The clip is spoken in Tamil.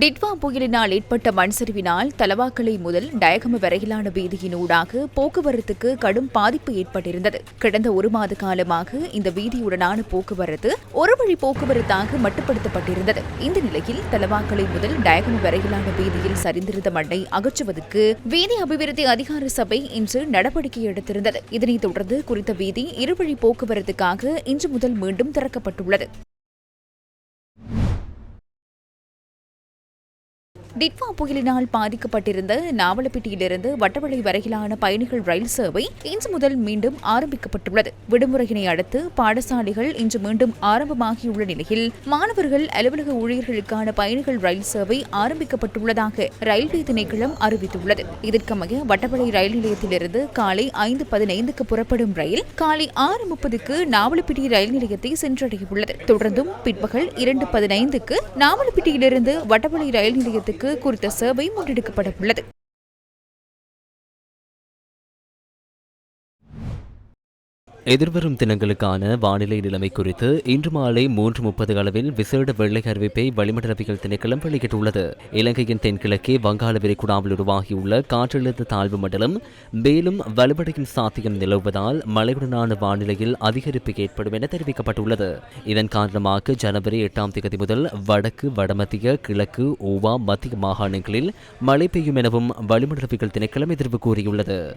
டிட்வா புயலினால் ஏற்பட்ட மண் சரிவினால் தலவாக்கலை முதல் டயகம வரையிலான வீதியினூடாக போக்குவரத்துக்கு கடும் பாதிப்பு ஏற்பட்டிருந்தது. கடந்த ஒரு மாத காலமாக இந்த வீதியுடனான போக்குவரத்து ஒரு வழி போக்குவரத்தாக மட்டுப்படுத்தப்பட்டிருந்தது. இந்த நிலையில் தலவாக்கலை முதல் டயகம வரையிலான வீதியில் சரிந்திருந்த மண்ணை அகற்றுவதற்கு வீதி அபிவிருத்தி அதிகார சபை இன்று நடவடிக்கை எடுத்திருந்தது. இதனைத் தொடர்ந்து குறித்த வீதி இருவழி போக்குவரத்துக்காக இன்று முதல் மீண்டும் திறக்கப்பட்டுள்ளது. டிட்வா புயலினால் பாதிக்கப்பட்டிருந்த நாவலப்பிட்டியிலிருந்து வட்டவளை வரையிலான பயணிகள் ரயில் சேவை இன்று முதல் மீண்டும் ஆரம்பிக்கப்பட்டுள்ளது. விடுமுறையினை அடுத்து பாடசாலைகள் இன்று மீண்டும் ஆரம்பமாகியுள்ள நிலையில் மாணவர்கள் அலுவலக ஊழியர்களுக்கான பயணிகள் ரயில் சேவை ஆரம்பிக்கப்பட்டுள்ளதாக ரயில்வே திணைக்களம் அறிவித்துள்ளது. இதற்கமைய வட்டவளை ரயில் நிலையத்திலிருந்து காலை ஐந்து பதினைந்துக்கு புறப்படும் ரயில் காலை ஆறு முப்பதுக்கு நாவலப்பிட்டி ரயில் நிலையத்தை சென்றடையவுள்ளது. தொடர்ந்தும் பிற்பகல் இரண்டு பதினைந்துக்கு நாவலப்பிட்டியிலிருந்து வட்டவளை ரயில் நிலையத்துக்கு குறித்த சேவை முன்னெடுக்கப்பட உள்ளது எதிர்வரும் தினங்களுக்கான வானிலை நிலைமை குறித்து இன்று மாலை மூன்று முப்பது அளவில் விசேட வெள்ளை அறிவிப்பை வளிமண்டலவியல் திணைக்களம் வெளியிட்டுள்ளது. இலங்கையின் தென்கிழக்கே வங்காள விரிகுடாவில் உருவாகியுள்ள காற்றழுத்த தாழ்வு மண்டலம் மேலும் வலுவடையும் சாத்தியம் நிலவுவதால் மழையுடனான வானிலையில் அதிகரிப்பு ஏற்படும் என தெரிவிக்கப்பட்டுள்ளது. இதன் காரணமாக ஜனவரி எட்டாம் தேதி முதல் வடக்கு வடமத்திய கிழக்கு ஓவா மத்திய மாகாணங்களில் மழை பெய்யும் எனவும் வளிமண்டலவியல் திணைக்களம் எதிர்வு கூறியுள்ளது.